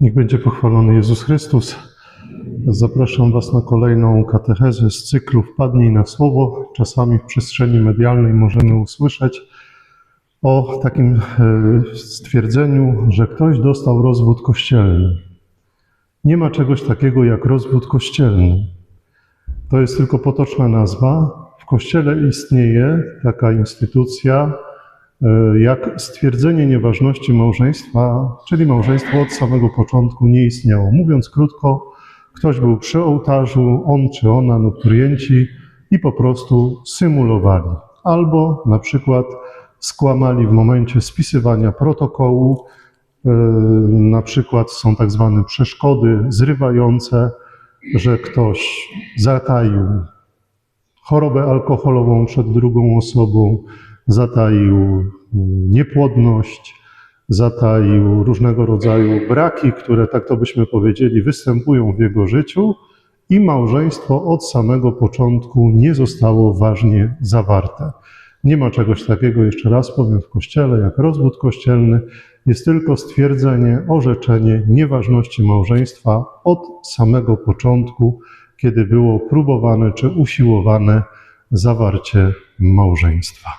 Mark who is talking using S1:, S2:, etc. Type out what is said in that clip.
S1: Niech będzie pochwalony Jezus Chrystus. Zapraszam Was na kolejną katechezę z cyklu Wpadnij na Słowo. Czasami w przestrzeni medialnej możemy usłyszeć o takim e, stwierdzeniu, że ktoś dostał rozwód kościelny. Nie ma czegoś takiego jak rozwód kościelny. To jest tylko potoczna nazwa. W kościele istnieje taka instytucja, jak stwierdzenie nieważności małżeństwa, czyli małżeństwo od samego początku nie istniało. Mówiąc krótko, ktoś był przy ołtarzu, on czy ona lub klienci i po prostu symulowali. Albo na przykład skłamali w momencie spisywania protokołu, e, na przykład są tak zwane przeszkody zrywające, że ktoś zataił chorobę alkoholową przed drugą osobą, zataił mm, niepłodność, zataił różnego rodzaju braki, które, tak to byśmy powiedzieli, występują w jego życiu i małżeństwo od samego początku nie zostało ważnie zawarte. Nie ma czegoś takiego, jeszcze raz powiem, w Kościele, jak rozwód kościelny. Jest tylko stwierdzenie, orzeczenie nieważności małżeństwa od samego początku, kiedy było próbowane czy usiłowane zawarcie małżeństwa.